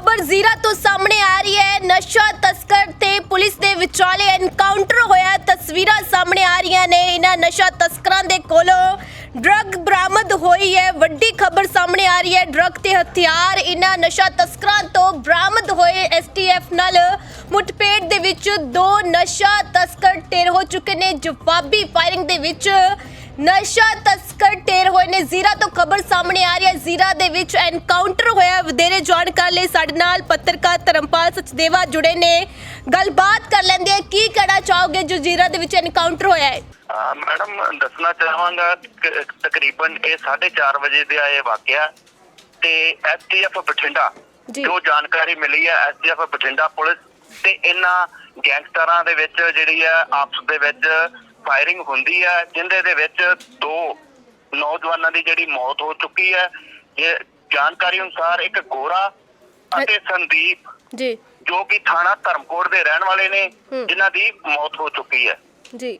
ਖਬਰ ਜ਼ੀਰਾ ਤੋਂ ਸਾਹਮਣੇ ਆ ਰਹੀ ਹੈ। ਨਸ਼ਾ ਤਸਕਰ ਤੇ ਪੁਲਿਸ ਦੇ ਵਿਚਾਲੇ ਐਨਕਾਊਂਟਰ ਹੋਇਆ। ਤਸਵੀਰਾਂ ਸਾਹਮਣੇ ਆ ਰਹੀਆਂ ਨੇ। ਇਹਨਾਂ ਨਸ਼ਾ ਤਸਕਰਾਂ ਦੇ ਕੋਲੋਂ ਡਰੱਗ ਬਰਾਮਦ ਹੋਈ ਹੈ। ਵੱਡੀ ਖਬਰ ਸਾਹਮਣੇ ਆ ਰਹੀ ਹੈ। ਡਰੱਗ ਤੇ ਹਥਿਆਰ ਇਹਨਾਂ ਨਸ਼ਾ ਤਸਕਰਾਂ ਤੋਂ ਬਰਾਮਦ ਹੋਏ। ਐਸਟੀਐਫ ਨਾਲ ਮੁੱਠਭੇੜ ਦੇ ਵਿੱਚ ਦੋ ਨਸ਼ਾ ਤਸਕਰ ਢੇਰ ਹੋ ਚੁੱਕੇ ਨੇ। ਜਵਾਬੀ ਫਾਇਰਿੰਗ ਦੇ ਵਿੱਚ ਨਸ਼ਾ ਤਸਕਰ ਢੇਰ ਹੋਏ ਨੇ। ਜ਼ੀਰਾ ਤੋਂ ਖਬਰ ਸਾਹਮਣੇ ਆ ਰਹੀ ਹੈ। ਜ਼ੀਰਾ ਦੇ ਵਿੱਚ ਐਨਕਾਊਂਟਰ ਹੋਇਆ ਵਧੇਰੇ ਜਾਣਕਾਰੀ ਲਈ ਸਾਡੇ ਨਾਲ ਪੱਤਰਕਾਰ ਧਰਮਪਾਲ ਸਚਦੇਵਾ ਜੁੜੇ ਨੇ। ਗੱਲਬਾਤ ਕਰ ਲੈਂਦੇ ਆ ਕੀ ਕਹਿਣਾ ਚਾਹੋਗੇ ਜੋ ਜ਼ੀਰਾ ਦੇ ਵਿੱਚ ਐਨਕਾਊਂਟਰ ਹੋਇਆ ਹੈ? ਮੈਡਮ ਦੱਸਣਾ ਚਾਹਾਂਗਾ ਤਕਰੀਬਨ ਇਹ 4:30 ਵਜੇ ਦਾ ਇਹ ਵਾਕਿਆ ਤੇ ਐਸਟੀਐਫ ਬਠਿੰਡਾ। ਜੋ। ਜਾਣਕਾਰੀ ਮਿਲੀ ਹੈ ਐਸਟੀਐਫ ਬਠਿੰਡਾ ਪੁਲਿਸ ਤੇ ਇਹਨਾਂ ਗੈਂਗਸਟਰਾਂ ਦੇ ਵਿੱਚ ਜਿਹੜੀ ਹੈ ਆਪਸ ਦੇ ਵਿੱਚ ਫਾਇਰਿੰਗ ਹੁੰਦੀ ਹੈ ਜਿੰਦੇ ਦੇ ਵਿੱਚ ਦੋ ਨੌਜਵਾਨਾਂ ਦੀ ਜਿਹੜੀ ਮੌਤ ਹੋ ਚੁੱਕੀ ਹੈ ਇਹ ਜਾਣਕਾਰੀ ਅਨੁਸਾਰ ਇੱਕ ਗੋਰਾ ਅਤੇ ਸੰਦੀਪ ਜੀ। ਜੋ ਕਿ ਥਾਣਾ ਧਰਮਕੋਟ ਦੇ ਰਹਿਣ ਵਾਲੇ ਨੇ ਹੂੰ। ਜਿਨ੍ਹਾਂ ਦੀ ਮੌਤ ਹੋ ਚੁੱਕੀ ਹੈ। ਜੀ।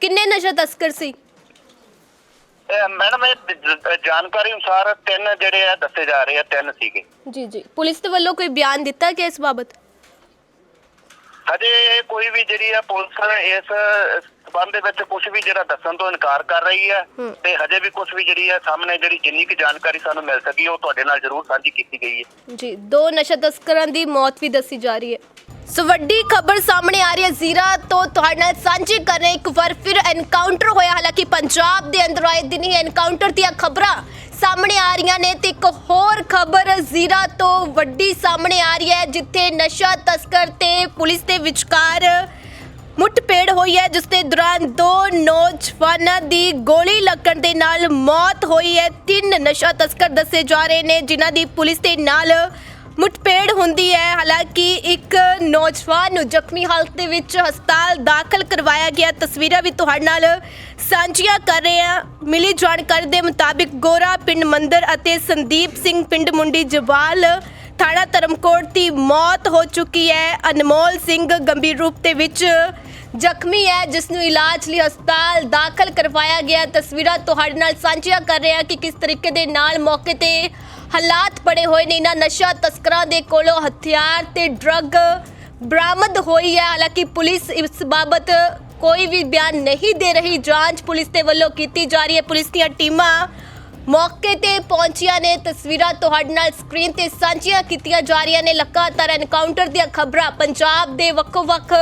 ਕਿੰਨੇ ਨਸ਼ਾ ਤਸਕਰ ਸੀ? ਇਹ ਮੈਡਮ ਇਹ ਜ- ਜਾਣਕਾਰੀ ਅਨੁਸਾਰ ਤਿੰਨ ਜਿਹੜੇ ਆ ਦੱਸੇ ਜਾ ਰਹੇ ਆ ਤਿੰਨ ਸੀਗੇ। ਜੀ ਜੀ। ਪੁਲਿਸ ਦੇ ਵੱਲੋਂ ਕੋਈ ਬਿਆਨ ਦਿੱਤਾ ਗਿਆ ਇਸ ਬਾਬਤ? ਹਜੇ ਕੋਈ ਵੀ ਜਿਹੜੀ ਆ ਪੁਲਿਸ ਇਸ ਸਬੰਧ ਦੇ ਵਿੱਚ ਕੁਝ ਵੀ ਜਿਹੜਾ ਦੱਸਣ ਤੋਂ ਇਨਕਾਰ ਕਰ ਰਹੀ ਹੈ ਹੂੰ। ਤੇ ਹਜੇ ਵੀ ਕੁਝ ਵੀ ਜਿਹੜੀ ਆ ਸਾਹਮਣੇ ਜਿਹੜੀ ਜਿੰਨੀ ਕੁ ਜਾਣਕਾਰੀ ਸਾਨੂੰ ਮਿਲ ਸਕੀ ਉਹ ਤੁਹਾਡੇ ਨਾਲ ਜ਼ਰੂਰ ਸਾਂਝੀ ਕੀਤੀ ਗਈ ਹੈ। ਜੀ ਦੋ ਨਸ਼ਾ ਤਸਕਰਾਂ ਦੀ ਮੌਤ ਵੀ ਦੱਸੀ ਜਾ ਰਹੀ ਹੈ। ਸੋ ਵੱਡੀ ਖਬਰ ਸਾਹਮਣੇ ਆ ਰਹੀ ਹੈ ਜ਼ੀਰਾ ਤੋਂ ਤੁਹਾਡੇ ਨਾਲ ਸਾਂਝੀ ਕਰ ਰਹੇ ਇੱਕ ਵਾਰ ਫਿਰ ਐਨਕਾਊਂਟਰ ਹੋਇਆ ਹਾਲਾਂਕਿ ਪੰਜਾਬ ਦੇ ਅੰਦਰ ਆਏ ਦਿਨ ਹੀ ਐਨਕਾਊਂਟਰ ਦੀਆਂ ਖਬਰਾਂ ਸਾਹਮਣੇ ਆ ਰਹੀਆਂ ਨੇ ਤੇ ਇੱਕ ਹੋਰ ਖਬਰ ਜ਼ੀਰਾ ਤੋਂ ਵੱਡੀ ਸਾਹਮਣੇ ਆ ਰਹੀ ਹੈ ਜਿੱਥੇ ਨਸ਼ਾ ਤਸਕਰ ਤੇ ਪੁਲਿਸ ਦੇ ਵਿਚਕਾਰ ਮੁੱਠਭੇੜ ਹੋਈ ਹੈ, ਜਿਸ ਦੇ ਦੌਰਾਨ ਦੋ ਨੌਜਵਾਨਾਂ ਦੀ ਗੋਲੀ ਲੱਗਣ ਦੇ ਨਾਲ ਮੌਤ ਹੋਈ ਹੈ। ਤਿੰਨ ਨਸ਼ਾ ਤਸਕਰ ਦੱਸੇ ਜਾ ਰਹੇ ਨੇ, ਜਿਨ੍ਹਾਂ ਦੀ ਪੁਲਿਸ ਦੇ ਨਾਲ ਮੁੱਠਭੇੜ ਹੁੰਦੀ ਹੈ। ਹਾਲਾਂਕਿ ਇੱਕ ਨੌਜਵਾਨ ਨੂੰ ਜ਼ਖਮੀ ਹਾਲਤ ਦੇ ਵਿੱਚ ਹਸਪਤਾਲ ਦਾਖਲ ਕਰਵਾਇਆ ਗਿਆ। ਤਸਵੀਰਾਂ ਵੀ ਤੁਹਾਡੇ ਨਾਲ ਸਾਂਝੀਆਂ ਕਰ ਰਹੇ ਹਾਂ। ਮਿਲੀ ਜਾਣਕਾਰੀ ਦੇ ਮੁਤਾਬਿਕ ਗੋਰਾ ਪਿੰਡ ਮੰਦਰ ਅਤੇ ਸੰਦੀਪ ਸਿੰਘ ਪਿੰਡ ਮੁੰਡੀ ਜਵਾਲ ਥਾਣਾ ਧਰਮਕੋਟ ਦੀ ਮੌਤ ਹੋ ਚੁੱਕੀ ਹੈ। ਅਨਮੋਲ ਸਿੰਘ ਗੰਭੀਰ ਰੂਪ ਦੇ ਵਿੱਚ ਜ਼ਖਮੀ ਹੈ ਜਿਸ ਨੂੰ ਇਲਾਜ ਲਈ ਹਸਪਤਾਲ ਦਾਖਲ ਕਰਵਾਇਆ ਗਿਆ। ਤਸਵੀਰਾਂ ਤੁਹਾਡੇ ਨਾਲ ਸਾਂਝੀਆਂ ਕਰ ਰਿਹਾ ਕਿ ਕਿਸ ਤਰੀਕੇ ਦੇ ਨਾਲ ਮੌਕੇ ਤੇ ਹਾਲਾਤ ਬਣੇ ਹੋਏ ਨੇ। ਇਹਨਾਂ ਨਸ਼ਾ ਤਸਕਰਾਂ ਦੇ ਕੋਲੋਂ ਹਥਿਆਰ ਤੇ ਡਰੱਗ ਬਰਾਮਦ ਹੋਈ ਹੈ। ਹਾਲਾਂਕਿ ਪੁਲਿਸ ਇਸ ਬਾਬਤ ਕੋਈ ਵੀ ਬਿਆਨ ਨਹੀਂ ਦੇ ਰਹੀ। ਜਾਂਚ ਪੁਲਿਸ ਦੇ ਵੱਲੋਂ ਕੀਤੀ ਜਾ ਰਹੀ ਹੈ। ਪੁਲਿਸ ਦੀਆਂ ਟੀਮਾਂ ਮੌਕੇ ਤੇ ਪਹੁੰਚੀਆਂ ਨੇ। ਤਸਵੀਰਾਂ ਤੁਹਾਡੇ ਨਾਲ ਸਕਰੀਨ ਤੇ ਸਾਂਝੀਆਂ ਕੀਤੀਆਂ ਜਾ ਰਹੀਆਂ ਨੇ। ਲਗਾਤਾਰ ਐਨਕਾਊਂਟਰ ਦੀਆਂ ਖਬਰਾਂ ਪੰਜਾਬ ਦੇ ਵੱਖੋ-ਵੱਖ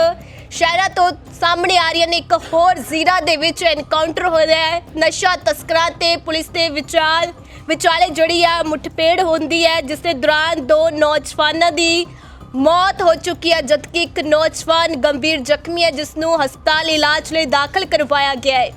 ਸ਼ਹਿਰਾਂ ਤੋਂ ਸਾਹਮਣੇ ਆ ਰਹੀਆਂ ਨੇ ਇੱਕ ਹੋਰ ਜ਼ੀਰਾ ਦੇ ਵਿੱਚ ਐਨਕਾਊਂਟਰ ਹੋਇਆ ਹੈ। ਨਸ਼ਾ ਤਸਕਰਾਂ ਤੇ ਪੁਲਿਸ ਦੇ ਵਿਚਾਰ ਵਿਚਾਲੇ ਜਿਹੜੀ ਆ ਮੁੱਠਭੇੜ ਹੁੰਦੀ ਹੈ, ਜਿਸ ਦੇ ਦੌਰਾਨ ਦੋ ਨੌਜਵਾਨਾਂ ਦੀ ਮੌਤ ਹੋ ਚੁੱਕੀ ਹੈ, ਜਦਕਿ ਇੱਕ ਨੌਜਵਾਨ ਗੰਭੀਰ ਜ਼ਖਮੀ ਹੈ, ਜਿਸ ਨੂੰ ਹਸਪਤਾਲ ਇਲਾਜ ਲਈ ਦਾਖਲ ਕਰਵਾਇਆ ਗਿਆ ਹੈ।